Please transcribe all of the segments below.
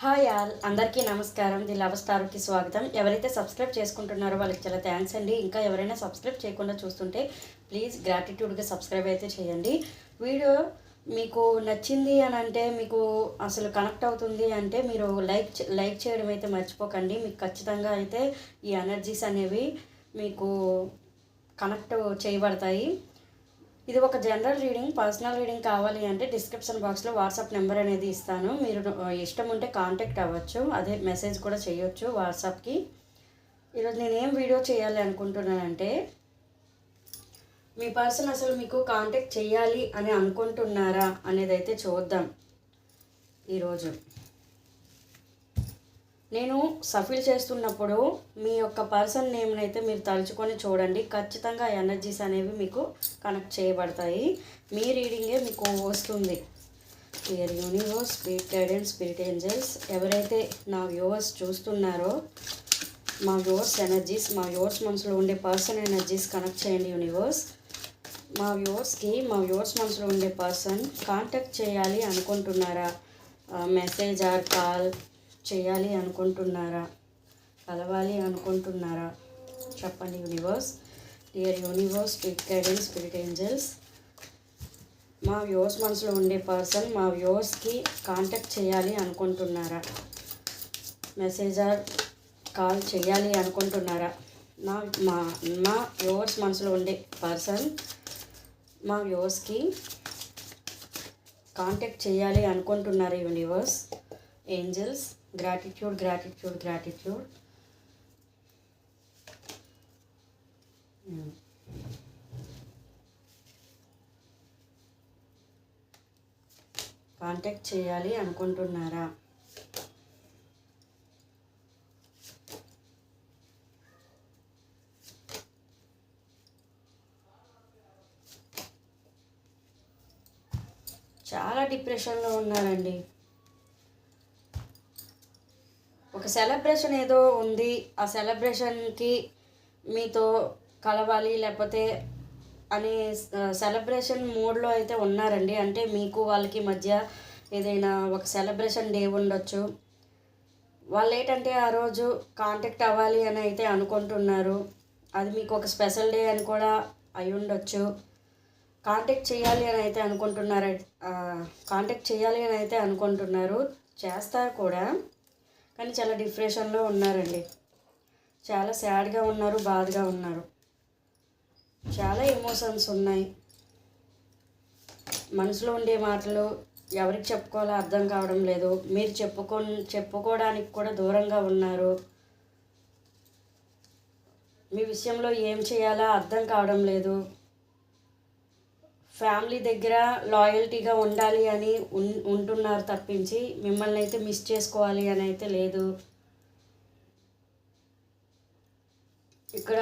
Hi all అందరికీ నమస్కారం. The love స్టార్కి స్వాగతం. ఎవరైతే సబ్స్క్రైబ్ చేసుకుంటున్నారో వాళ్ళకి చాలా థ్యాంక్స్ అండి. ఇంకా ఎవరైనా సబ్స్క్రైబ్ చేయకుండా చూస్తుంటే ప్లీజ్ గ్రాటిట్యూడ్గా సబ్స్క్రైబ్ అయితే చేయండి. వీడియో మీకు నచ్చింది అని అంటే మీకు అసలు కనెక్ట్ అవుతుంది అంటే మీరు లైక్ లైక్ చేయడం అయితే మర్చిపోకండి. మీకు ఖచ్చితంగా అయితే ఈ ఎనర్జీస్ అనేవి మీకు కనెక్ట్ చేయబడతాయి. ఇది ఒక జనరల్ రీడింగ్ పర్సనల్ రీడింగ్ కావాలి అంటే డిస్క్రిప్షన్ బాక్స్లో వాట్సాప్ నెంబర్ అనేది ఇస్తాను. మీరు ఇష్టం ఉంటే కాంటాక్ట్ అవ్వచ్చు. అదే మెసేజ్ కూడా చేయొచ్చు వాట్సాప్కి. ఈరోజు నేను ఏం వీడియో చేయాలి అనుకుంటున్నానంటే మీ పర్సన్ అసలు మీకు కాంటాక్ట్ చేయాలి అని అనుకుంటున్నారా అనేది అయితే చూద్దాం ఈరోజు. నేను సఫిల్ చేస్తున్నప్పుడు మీ యొక్క పర్సన్ నేమ్ని అయితే మీరు తలుచుకొని చూడండి. ఖచ్చితంగా ఎనర్జీస్ అనేవి మీకు కనెక్ట్ చేయబడతాయి. మీ రీడింగే మీకు వస్తుంది. Clear universe spirit guidance spirit angels ఎవరైతే నా వ్యూవర్స్ చూస్తున్నారో మా వ్యూవర్స్ ఎనర్జీస్ మా వ్యూవర్స్ మనసులో ఉండే పర్సన్ ఎనర్జీస్ కనెక్ట్ చేయండి యూనివర్స్ మా వ్యూవర్స్కి మా వ్యూవర్స్ మనసులో ఉండే పర్సన్ కాంటాక్ట్ చేయాలి అనుకుంటున్నారా? మెసేజ్ ఆర్ కాల్ చేయాలి అనుకుంటున్నారా? కలవాలి అనుకుంటున్నారా? చెప్పండి universe dear universe spirit guidance spirit angels మా వ్యూవర్స్ మనసులో ఉండే పర్సన్ మా వ్యూవర్స్కి కాంటాక్ట్ చేయాలి అనుకుంటున్నారా? మెసేజ్ ఆర్ కాల్ చేయాలి అనుకుంటున్నారా? నా మా మా వ్యూవర్స్ మనసులో ఉండే పర్సన్ మా వ్యూవర్స్కి కాంటాక్ట్ చేయాలి అనుకుంటున్నారు universe angels gratitude gratitude gratitude contact చేయాలి అనుకుంటున్నారా? చాలా డిప్రెషన్లో ఉన్నారండి ఒక సెలబ్రేషన్ ఏదో ఉంది. ఆ సెలబ్రేషన్కి మీతో కలవాలి లేకపోతే అని సెలబ్రేషన్ మూడ్లో అయితే ఉన్నారండి. అంటే మీకు వాళ్ళకి మధ్య ఏదైనా ఒక సెలబ్రేషన్ డే ఉండొచ్చు. వాళ్ళు ఏంటంటే ఆ రోజు కాంటాక్ట్ అవ్వాలి అని అయితే అనుకుంటున్నారు. అది మీకు ఒక స్పెషల్ డే అని కూడా అయి ఉండొచ్చు. కాంటాక్ట్ చేయాలి అని అయితే అనుకుంటున్నారు కాంటాక్ట్ చేయాలి అని అయితే అనుకుంటున్నారు. చేస్తారు కూడా. కానీ చాలా డిప్రెషన్లో ఉన్నారండి. చాలా సాడ్గా ఉన్నారు బాధగా ఉన్నారు. చాలా ఎమోషన్స్ ఉన్నాయి. మనసులో ఉండే మాటలు ఎవరికి చెప్పుకోవాలో అర్థం కావడం లేదు. మీరు చెప్పుకో చెప్పుకోవడానికి కూడా దూరంగా ఉన్నారు. మీ విషయంలో ఏం చేయాలో అర్థం కావడం లేదు. ఫ్యామిలీ దగ్గర లాయల్టీగా ఉండాలి అని ఉన్ ఉంటున్నారు తప్పించి మిమ్మల్ని అయితే మిస్ చేసుకోవాలి అని అయితే లేదు. ఇక్కడ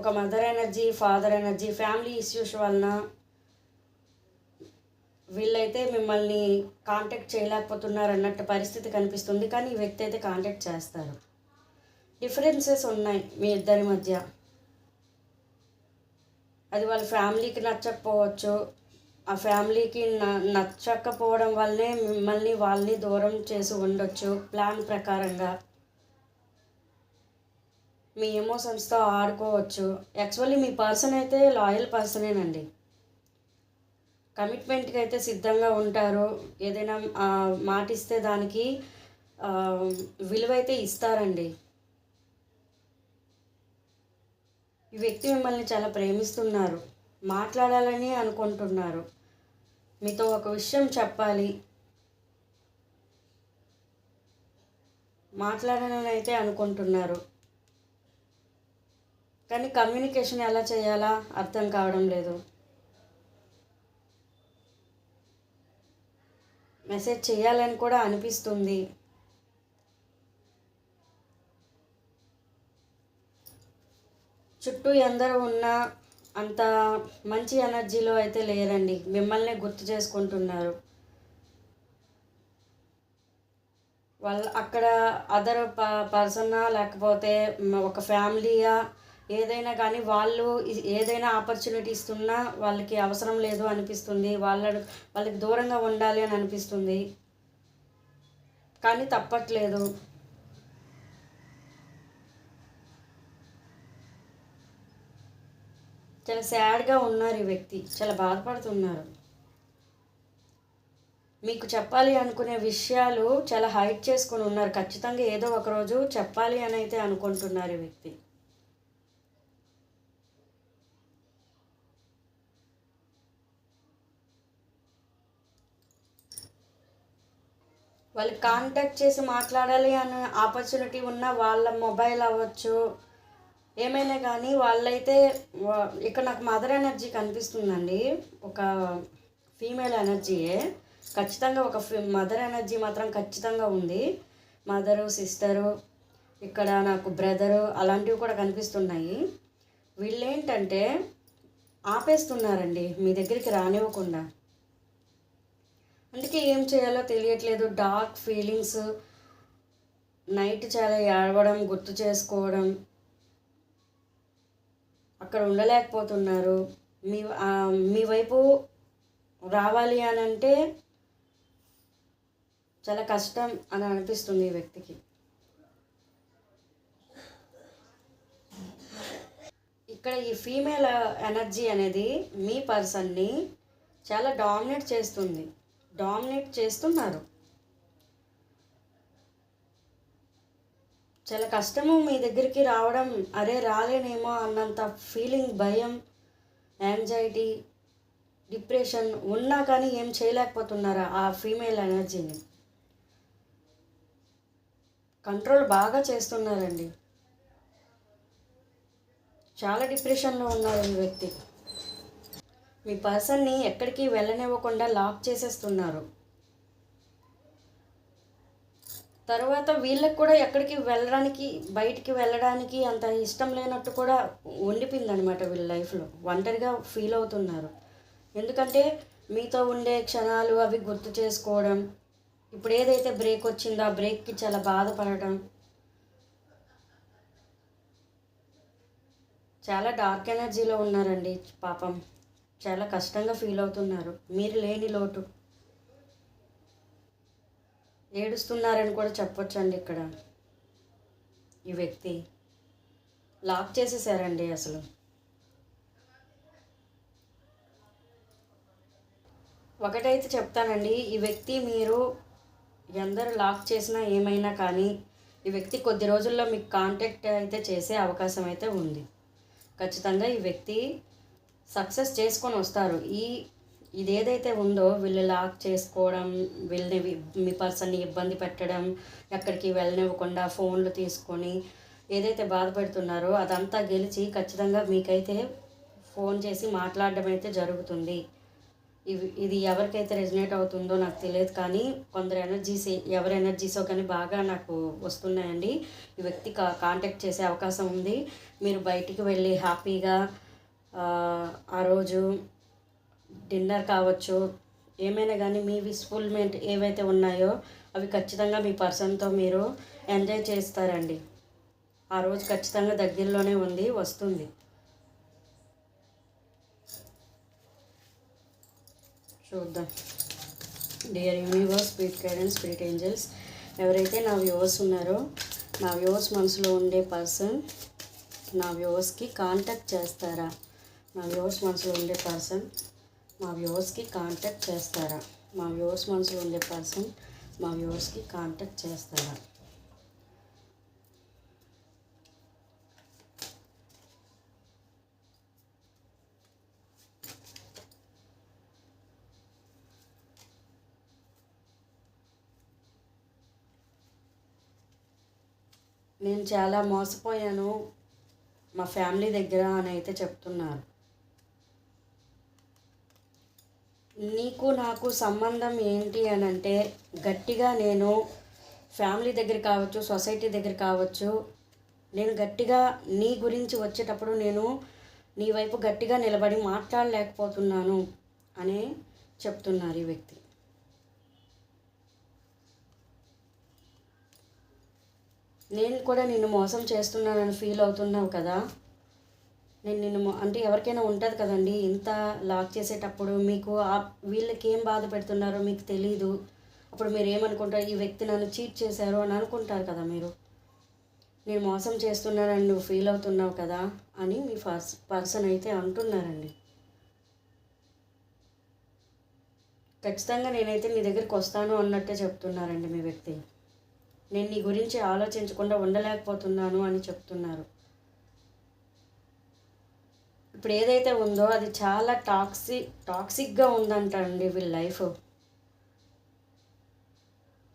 ఒక mother energy father energy family issues వలన వీళ్ళైతే మిమ్మల్ని కాంటాక్ట్ చేయలేకపోతున్నారు అన్నట్టు పరిస్థితి కనిపిస్తుంది. కానీ ఈ వ్యక్తి అయితే కాంటాక్ట్ చేస్తారు. డిఫరెన్సెస్ ఉన్నాయి మీ ఇద్దరి మధ్య. అది వాళ్ళ ఫ్యామిలీకి నచ్చకపోవచ్చు. ఆ ఫ్యామిలీకి నచ్చకపోవడం వల్లనే మిమ్మల్ని వాళ్ళని దూరం చేసి ఉండొచ్చు ప్లాన్ ప్రకారంగా. మీ ఎమోషన్స్తో ఆడుకోవచ్చు. యాక్చువల్లీ మీ పర్సన్ అయితే లాయల్ పర్సనేనండి. కమిట్మెంట్కి అయితే సిద్ధంగా ఉంటారు. ఏదైనా మాటిస్తే దానికి విలువైతే ఇస్తారండి. ఈ వ్యక్తి మిమ్మల్ని చాలా ప్రేమిస్తున్నారు. మాట్లాడాలని అనుకుంటున్నారు. మీతో ఒక విషయం చెప్పాలి. మాట్లాడాలని అయితే అనుకుంటున్నారు. కానీ కమ్యూనికేషన్ ఎలా చేయాలా అర్థం కావడం లేదు. మెసేజ్ చేయాలని కూడా అనిపిస్తుంది. చుట్టూ ఎందరూ ఉన్నా అంత మంచి ఎనర్జీలో అయితే లేరండి. మిమ్మల్ని గుర్తు చేసుకుంటున్నారు. వాళ్ళ అక్కడ అదర్ ప పర్సనా లేకపోతే ఒక ఫ్యామిలీయా? ఏదైనా కానీ వాళ్ళు ఏదైనా ఆపర్చునిటీ ఇస్తున్నా వాళ్ళకి అవసరం లేదు అనిపిస్తుంది. వాళ్ళ వాళ్ళకి దూరంగా ఉండాలి అని అనిపిస్తుంది. కానీ తప్పట్లేదు. చాలా సాడ్గా ఉన్నారు ఈ వ్యక్తి. చాలా బాధపడుతున్నారు. మీకు చెప్పాలి అనుకునే విషయాలు చాలా హైట్ చేసుకొని ఉన్నారు. ఖచ్చితంగా ఏదో ఒక రోజు చెప్పాలి అని అయితే అనుకుంటున్నారు ఈ వ్యక్తి. వాళ్ళు కాంటాక్ట్ చేసి మాట్లాడాలి అనే ఆపర్చునిటీ ఉన్న వాళ్ళ మొబైల్ అవ్వచ్చు ఏమైనా కానీ వాళ్ళైతే వా- ఇక్కడ నాకు మదర్ ఎనర్జీ కనిపిస్తుందండి. ఒక ఫీమేల్ ఎనర్జీయే. ఖచ్చితంగా ఒక మదర్ ఎనర్జీ మాత్రం ఖచ్చితంగా ఉంది. మదరు సిస్టరు ఇక్కడ నాకు బ్రదరు అలాంటివి కూడా కనిపిస్తున్నాయి. వీళ్ళేంటంటే ఆపేస్తున్నారండి మీ దగ్గరికి రానివ్వకుండా. అందుకే ఏం చేయాలో తెలియట్లేదు. డార్క్ ఫీలింగ్స్ నైట్ చాలా ఏడవడం గుర్తు చేసుకోవడం అక్కడ ఉండలేకపోతున్నారు. మీ మీ వైపు రావాలి అని అంటే చాలా కష్టం అని అనిపిస్తుంది ఈ వ్యక్తికి. ఇక్కడ ఈ ఫీమేల్ ఎనర్జీ అనేది మీ పర్సన్ని చాలా డామినేట్ చేస్తుంది. డామినేట్ చేస్తున్నారు. చాలా కష్టము మీ దగ్గరికి రావడం. అరే రాలేనేమో అన్నంత ఫీలింగ్ భయం యాంగ్జైటీ డిప్రెషన్ ఉన్నా కానీ ఏం చేయలేకపోతున్నారా ఆ ఫీమేల్ ఎనర్జీని కంట్రోల్ బాగా చేస్తున్నారండి. చాలా డిప్రెషన్లో ఉన్నారు ఈ వ్యక్తి. మీ పర్సన్ని ఎక్కడికి వెళ్ళనివ్వకుండా లాక్ చేసేస్తున్నారు. తర్వాత వీళ్ళకి కూడా ఎక్కడికి వెళ్ళడానికి బయటికి వెళ్ళడానికి అంత ఇష్టం లేనట్టు కూడా ఉండిపోయింది అనమాట వీళ్ళ లైఫ్లో. ఒంటరిగా ఫీల్ అవుతున్నారు. ఎందుకంటే మీతో ఉండే క్షణాలు అవి గుర్తు చేసుకోవడం ఇప్పుడు ఏదైతే బ్రేక్ వచ్చిందో ఆ బ్రేక్కి చాలా బాధపడటం చాలా డార్క్ ఎనర్జీలో ఉన్నారండి. పాపం చాలా కష్టంగా ఫీల్ అవుతున్నారు. మీరు లేని లోటు. ఏడుస్తున్నారని కూడా చెప్పొచ్చండి ఇక్కడ. ఈ వ్యక్తి లాక్ చేసేసారండి అసలు. ఒకటైతే చెప్తానండి ఈ వ్యక్తి మీరు ఎందరు లాక్ చేసినా ఏమైనా కానీ ఈ వ్యక్తి కొద్ది రోజుల్లో మీకు కాంటాక్ట్ అయితే చేసే అవకాశం అయితే ఉంది. ఖచ్చితంగా ఈ వ్యక్తి సక్సెస్ చేసుకొని వస్తారు. ఈ ఇది ఏదైతే ఉందో వీళ్ళు లాక్ చేసుకోవడం వీళ్ళని మీ పర్సన్ని ఇబ్బంది పెట్టడం ఎక్కడికి వెళ్ళనివ్వకుండా ఫోన్లు తీసుకొని ఏదైతే బాధపడుతున్నారో అదంతా గెలిచి ఖచ్చితంగా మీకైతే ఫోన్ చేసి మాట్లాడడం అయితే జరుగుతుంది. ఇవి ఇది ఎవరికైతే రెజినేట్ అవుతుందో నాకు తెలియదు కానీ కొందరు ఎనర్జీస్ ఎవరి ఎనర్జీసో కానీ బాగా నాకు వస్తున్నాయండి. ఈ వ్యక్తి కా కాంటాక్ట్ చేసే అవకాశం ఉంది. మీరు బయటికి వెళ్ళి హ్యాపీగా ఆ రోజు డిన్నర్ కావచ్చు ఏమైనా కానీ మీ విస్ఫుల్మెంట్ ఏవైతే ఉన్నాయో అవి ఖచ్చితంగా మీ పర్సన్తో మీరు ఎంజాయ్ చేస్తారండి. ఆ రోజు ఖచ్చితంగా దగ్గరలోనే ఉంది వస్తుంది. చూద్దాం. Dear universe spirit guidance spirit angels ఎవరైతే నా వ్యూవర్స్ ఉన్నారో నా వ్యూవర్స్ మనసులో ఉండే పర్సన్ నా వ్యూవర్స్కి కాంటాక్ట్ చేస్తారా? నా వ్యూవర్స్ మనసులో ఉండే పర్సన్ మా వ్యూవర్స్కి కాంటాక్ట్ చేస్తారా? మా వ్యూవర్స్ మనసులో ఉండే పర్సన్ మా వ్యూవర్స్కి కాంటాక్ట్ చేస్తారా? నేను చాలా మోసపోయాను మా ఫ్యామిలీ దగ్గర అని అయితే చెప్తున్నారు. నీకు నాకు సంబంధం ఏంటి అని అంటే గట్టిగా నేను ఫ్యామిలీ దగ్గర కావచ్చు సొసైటీ దగ్గర కావచ్చు నేను గట్టిగా నీ గురించి వచ్చేటప్పుడు నేను నీ వైపు గట్టిగా నిలబడి మాట్లాడలేకపోతున్నాను అని చెప్తున్నారు ఈ వ్యక్తి. నేను కూడా నిన్ను మోసం చేస్తున్నానని ఫీల్ అవుతున్నావు కదా? నేను నిన్ను అంటే ఎవరికైనా ఉంటుంది కదండి ఇంత లాక్ చేసేటప్పుడు మీకు ఆ వీళ్ళకి ఏం బాధ పెడుతున్నారో మీకు తెలీదు. అప్పుడు మీరు ఏమనుకుంటారు ఈ వ్యక్తి నన్ను చీట్ చేశారు అని అనుకుంటారు కదా మీరు. నేను మోసం చేస్తున్నానని నువ్వు ఫీల్ అవుతున్నావు కదా అని మీ పర్స్ పర్సన్ అయితే అంటున్నారండి. ఖచ్చితంగా నేనైతే నీ దగ్గరికి వస్తాను అన్నట్టే చెప్తున్నారండి మీ వ్యక్తి. నేను నీ గురించి ఆలోచించకుండా ఉండలేకపోతున్నాను అని చెప్తున్నారు. ఇప్పుడు ఏదైతే ఉందో అది చాలా టాక్సిక్ టాక్సిక్గా ఉందంటండి వీళ్ళ లైఫ్.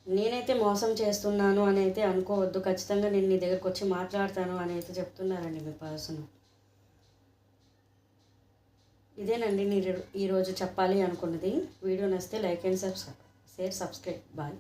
నేనైతే మోసం చేస్తున్నాను అని అయితే అనుకోవద్దు. ఖచ్చితంగా నేను నీ దగ్గరకు వచ్చి మాట్లాడతాను అని అయితే చెప్తున్నారండి మీ పర్సన్. ఇదేనండి నేను ఈరోజు చెప్పాలి అనుకున్నది. వీడియో నచ్చితే like and subscribe share subscribe. Bye.